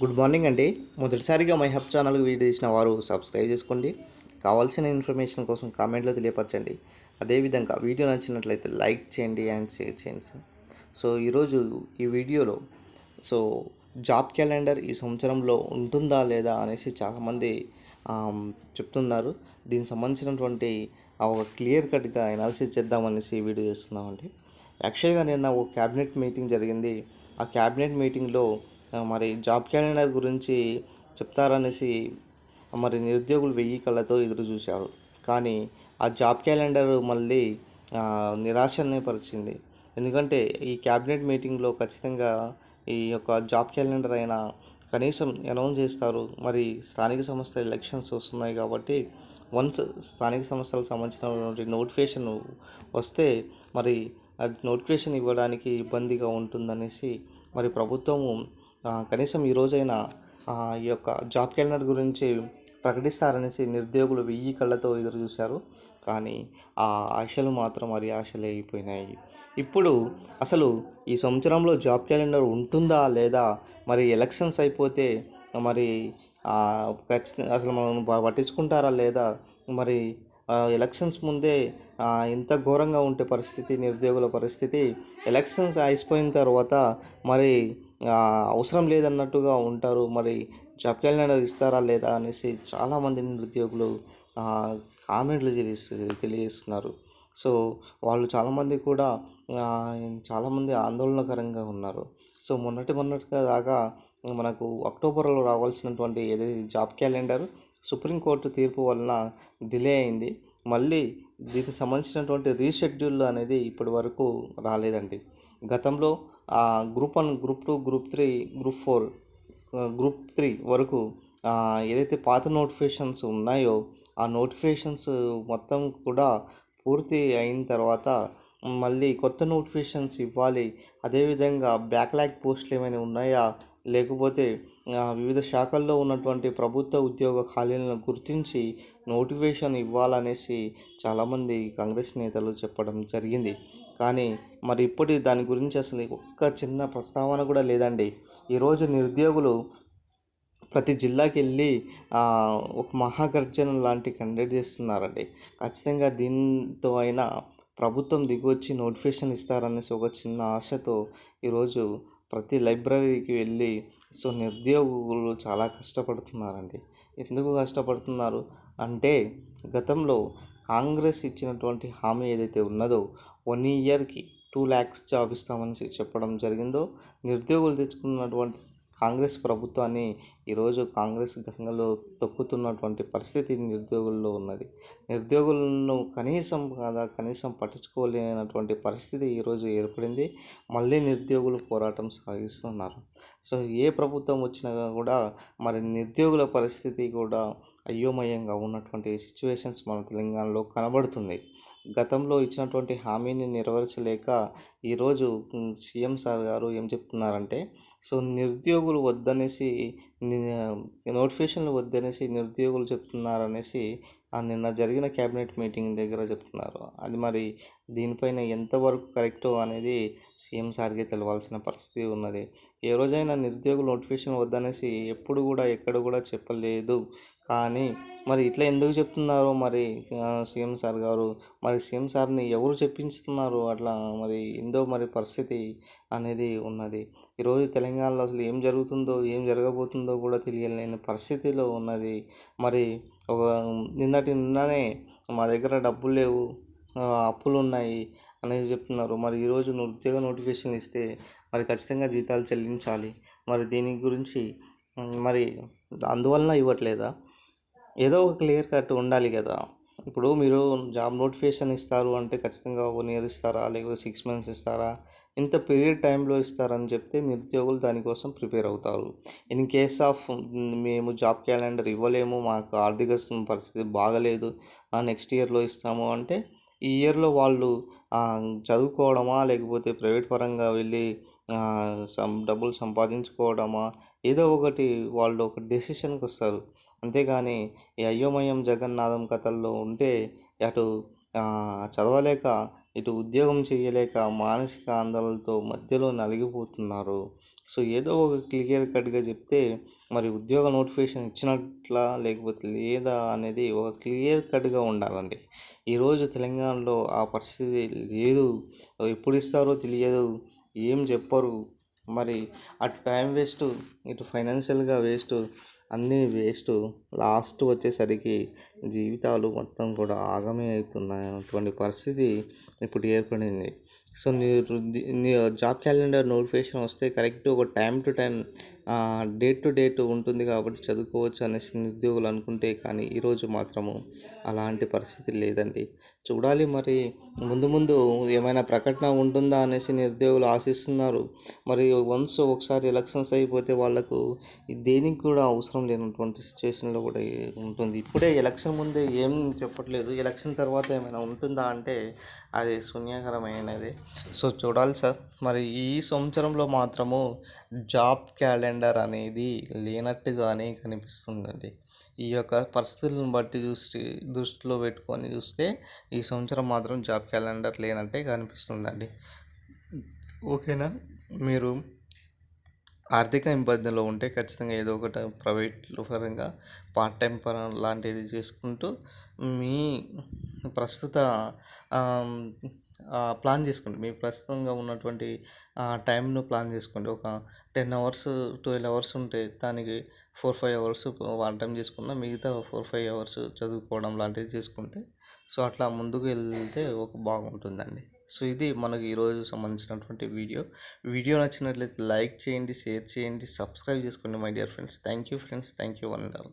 Good morning అండి. మొదటిసారిగా my hub channel video చేసిన వారు సబ్స్క్రైబ్ చేసుకోండి. కావాల్సిన ఇన్ఫర్మేషన్ కోసం కామెంట్లో తెలియపరచండి. అదేవిధంగా వీడియో నచ్చినట్లయితే లైక్ చేయండి అండ్ షేర్ చేయండి సార్. సో ఈరోజు ఈ వీడియోలో సో జాబ్ క్యాలెండర్ ఈ సంవత్సరంలో ఉంటుందా లేదా అనేసి చాలామంది చెప్తున్నారు. దీనికి సంబంధించినటువంటి ఆ ఒక క్లియర్ కట్గా అనాలిసిస్ చేద్దామనేసి వీడియో చేస్తున్నామండి. యాక్చువల్గా నిన్న ఒక క్యాబినెట్ మీటింగ్ జరిగింది. ఆ క్యాబినెట్ మీటింగ్లో మరి జాబ్ క్యాలెండర్ గురించి చెప్తారనేసి మరి నిరుద్యోగులు వెయ్యి కళ్ళతో ఎదురు చూశారు. కానీ ఆ జాబ్ క్యాలెండర్ మళ్ళీ నిరాశనే పరిచింది. ఎందుకంటే ఈ క్యాబినెట్ మీటింగ్లో ఖచ్చితంగా ఈ యొక్క జాబ్ క్యాలెండర్ అయినా కనీసం అనౌన్స్ చేస్తారు. మరి స్థానిక సంస్థ ఎలక్షన్స్ వస్తున్నాయి కాబట్టి వన్స్ స్థానిక సంస్థలకు సంబంధించినటువంటి నోటిఫికేషన్ వస్తే మరి అది నోటిఫికేషన్ ఇవ్వడానికి ఇబ్బందిగా ఉంటుందనేసి మరి ప్రభుత్వము కనీసం ఈ రోజైనా ఈ యొక్క జాబ్ క్యాలెండర్ గురించి ప్రకటిస్తారనేసి నిరుద్యోగులు వెయ్యి కళ్ళతో ఎదురు చూశారు. కానీ ఆ ఆశలు మాత్రం మరి ఆశలే అయిపోయినాయి. ఇప్పుడు అసలు ఈ సంవత్సరంలో జాబ్ క్యాలెండర్ ఉంటుందా లేదా? మరి ఎలక్షన్స్ అయిపోతే మరి ఖచ్చితంగా అసలు మనం పట్టించుకుంటారా లేదా? మరి ఎలక్షన్స్ ముందే ఇంత ఘోరంగా ఉండే పరిస్థితి నిరుద్యోగుల పరిస్థితి. ఎలక్షన్స్ అయిపోయిన తర్వాత మరి అవసరం లేదన్నట్టుగా ఉంటారు. మరి జాబ్ క్యాలెండర్ ఇస్తారా లేదా అనేసి చాలామంది నిరుద్యోగులు కామెంట్లు తెలియజేస్తున్నారు. సో వాళ్ళు చాలామంది కూడా చాలామంది ఆందోళనకరంగా ఉన్నారు. సో మొన్నటి మొన్నటిగా దాకా మనకు అక్టోబర్లో రావాల్సినటువంటి ఏదైతే జాబ్ క్యాలెండర్ సుప్రీంకోర్టు తీర్పు వలన డిలే అయింది. మళ్ళీ దీనికి సంబంధించినటువంటి రీషెడ్యూల్ అనేది ఇప్పటి వరకు రాలేదండి. గతంలో ఆ, group one group two group three group four group three వరకు ఏదైతే పాత నోటిఫికేషన్స్ ఉన్నాయో ఆ నోటిఫికేషన్స్ మొత్తం కూడా పూర్తి అయిన తర్వాత మళ్ళీ కొత్త నోటిఫికేషన్స్ ఇవ్వాలి. అదేవిధంగా బ్యాక్లాగ్ పోస్టులు ఏమైనా ఉన్నాయా? లేకపోతే వివిధ శాఖల్లో ఉన్నటువంటి ప్రభుత్వ ఉద్యోగ ఖాళీలను గుర్తించి నోటిఫికేషన్ ఇవ్వాలనేసి చాలామంది కాంగ్రెస్ నేతలు చెప్పడం జరిగింది. కానీ మరి ఇప్పటి దాని గురించి అసలు ఒక్క చిన్న ప్రస్తావన కూడా లేదండి. ఈరోజు నిరుద్యోగులు ప్రతి జిల్లాకి వెళ్ళి ఒక మహాగర్జన లాంటి కండక్ట్ చేస్తున్నారండి. ఖచ్చితంగా దీంతో అయినా ప్రభుత్వం దిగొచ్చి నోటిఫికేషన్ ఇస్తారనేసి ఒక చిన్న ఆశతో ఈరోజు ప్రతి లైబ్రరీకి వెళ్ళి సో నిరుద్యోగులు చాలా కష్టపడుతున్నారండి. ఎందుకు కష్టపడుతున్నారు? అంటే గతంలో కాంగ్రెస్ ఇచ్చినటువంటి హామీ ఏదైతే ఉన్నదో వన్ ఇయర్కి టూ ల్యాక్స్ జాబ్ ఇస్తామని చెప్పడం జరిగిందో నిరుద్యోగులు తెచ్చుకున్నటువంటి కాంగ్రెస్ ప్రభుత్వాన్ని ఈరోజు కాంగ్రెస్ గంగలో తొక్కుతున్నటువంటి పరిస్థితి నిరుద్యోగుల్లో ఉన్నది. నిరుద్యోగులను కనీసం కాదా కనీసం పట్టించుకోలేనటువంటి పరిస్థితి ఈరోజు ఏర్పడింది. మళ్ళీ నిరుద్యోగులు పోరాటం సాగిస్తున్నారు. సో ఏ ప్రభుత్వం వచ్చినా కూడా మరి నిరుద్యోగుల పరిస్థితి కూడా అయోమయంగా ఉన్నటువంటి సిచ్యువేషన్స్ మన తెలంగాణలో కనబడుతుంది. గతంలో ఇచ్చినటువంటి హామీని నెరవేర్చలేక ఈరోజు సీఎం సార్ గారు ఏం చెప్తున్నారంటే సో నిరుద్యోగులు వద్దనేసి నోటిఫికేషన్లు వద్దనేసి నిరుద్యోగులు చెప్తున్నారనేసి ఆ నిన్న జరిగిన క్యాబినెట్ మీటింగ్ దగ్గర చెప్తున్నారు. అది మరి దీనిపైన ఎంతవరకు కరెక్టో అనేది సీఎం సార్కి తెలవాల్సిన పరిస్థితి ఉన్నది. ఏ రోజైనా నిరుద్యోగులు నోటిఫికేషన్ వద్దనేసి ఎప్పుడు కూడా ఎక్కడ కూడా చెప్పలేదు. కానీ మరి ఇట్లా ఎందుకు చెప్తున్నారు మరి సీఎం సార్ గారు? మరి సీఎం సార్ని ఎవరు చెప్పించుతున్నారు? అట్లా మరి ఏందో మరి పరిస్థితి అనేది ఉన్నది. ఈరోజు తెలంగాణలో అసలు ఏం జరుగుతుందో ఏం జరగబోతుందో కూడా తెలియలేని పరిస్థితిలో ఉన్నది. మరి ఒక నిన్నటి నిన్ననే మా దగ్గర డబ్బులు లేవు అప్పులు ఉన్నాయి అనేది చెప్తున్నారు. మరి ఈరోజు ఉద్యోగ నోటిఫికేషన్ ఇస్తే మరి ఖచ్చితంగా జీతాలు చెల్లించాలి. మరి దీని గురించి మరి అందువలన ఇవ్వట్లేదా? ఏదో ఒక క్లియర్ కట్ ఉండాలి కదా. ఇప్పుడు మీరు జాబ్ నోటిఫికేషన్ ఇస్తారు అంటే ఖచ్చితంగా వన్ ఇయర్ ఇస్తారా? లేకపోతే సిక్స్ మంత్స్ ఇస్తారా? ఇంత పీరియడ్ టైంలో ఇస్తారని చెప్తే నిరుద్యోగులు దానికోసం ప్రిపేర్ అవుతారు. ఇన్ కేస్ ఆఫ్ మేము జాబ్ క్యాలెండర్ ఇవ్వలేము మాకు ఆర్థిక పరిస్థితి బాగలేదు నెక్స్ట్ ఇయర్లో ఇస్తాము అంటే ఈ ఇయర్లో వాళ్ళు చదువుకోవడమా? లేకపోతే ప్రైవేట్ పరంగా వెళ్ళి సం డబ్బులు సంపాదించుకోవడమా? ఏదో ఒకటి వాళ్ళు ఒక డెసిషన్కి వస్తారు. అంతేగాని ఈ అయోమయం జగన్నాథం కథల్లో ఉంటే అటు చదవలేక ఇటు ఉద్యోగం చేయలేక మానసిక ఆందోళనతో మధ్యలో నలిగిపోతున్నారు. సో ఏదో ఒక క్లియర్ కట్గా చెప్తే మరి ఉద్యోగ నోటిఫికేషన్ ఇచ్చినట్లా లేకపోతే లేదా అనేది ఒక క్లియర్ కట్గా ఉండాలండి. ఈరోజు తెలంగాణలో ఆ పరిస్థితి లేదు. ఎప్పుడు ఇస్తారో తెలియదు. ఏం చెప్పరు. మరి అటు టైం వేస్ట్ ఇటు ఫైనాన్షియల్గా వేస్ట్ అన్నీ వేస్ట్. లాస్ట్ వచ్చేసరికి జీవితాలు మొత్తం కూడా ఆగమే అవుతున్నాయి అటువంటి పరిస్థితి ఇప్పుడు ఏర్పడింది. సో మీరు నీ జాబ్ క్యాలెండర్ నోటిఫికేషన్ వస్తే కరెక్ట్ ఒక time to time date to date ఉంటుంది కాబట్టి చదువుకోవచ్చు అనేసి నిరుద్యోగులు అనుకుంటే కానీ ఈరోజు మాత్రము అలాంటి పరిస్థితి లేదండి. చూడాలి మరి ముందు ముందు ఏమైనా ప్రకటన ఉంటుందా అనేసి నిరుద్యోగులు ఆశిస్తున్నారు. మరి వన్స్ ఒకసారి ఎలక్షన్స్ అయిపోతే వాళ్ళకు దేనికి కూడా అవసరం లేనటువంటి సిచ్యువేషన్లో కూడా ఉంటుంది. ఇప్పుడే ఎలక్షన్ ముందే ఏం చెప్పట్లేదు. ఎలక్షన్ తర్వాత ఏమైనా ఉంటుందా అంటే అది శూన్యకరమైనది. సో చూడాలి సార్. మరి ఈ సంవత్సరంలో మాత్రము జాబ్ క్యాలెండర్ అనేది లేనట్టుగానే కనిపిస్తుందండి. ఈ యొక్క పరిస్థితులను బట్టి చూసి దృష్టిలో పెట్టుకొని చూస్తే ఈ సంవత్సరం మాత్రం జాబ్ క్యాలెండర్ లేనట్టే కనిపిస్తుందండి. ఓకేనా? మీరు ఆర్థిక ఇబ్బందుల్లో ఉంటే ఖచ్చితంగా ఏదో ఒకటి ప్రైవేట్ పరంగా పార్ట్ టైం పరం లాంటిది చేసుకుంటూ మీ ప్రస్తుత ప్లాన్ చేసుకోండి. మీ ప్రస్తుతంగా ఉన్నటువంటి టైంను ప్లాన్ చేసుకోండి. ఒక టెన్ అవర్స్ ట్వెల్వ్ అవర్స్ ఉంటే దానికి four five hours one time చేసుకున్న మిగతా ఫోర్ ఫైవ్ అవర్స్ చదువుకోవడం లాంటిది చేసుకుంటే సో అట్లా ముందుకు వెళ్తే ఒక బాగుంటుందండి. సో ఇది మనకు ఈరోజు సంబంధించినటువంటి వీడియో. వీడియో నచ్చినట్లయితే లైక్ చేయండి షేర్ చేయండి సబ్స్క్రైబ్ చేసుకోండి my dear friends. Thank you friends. Thank you one and all.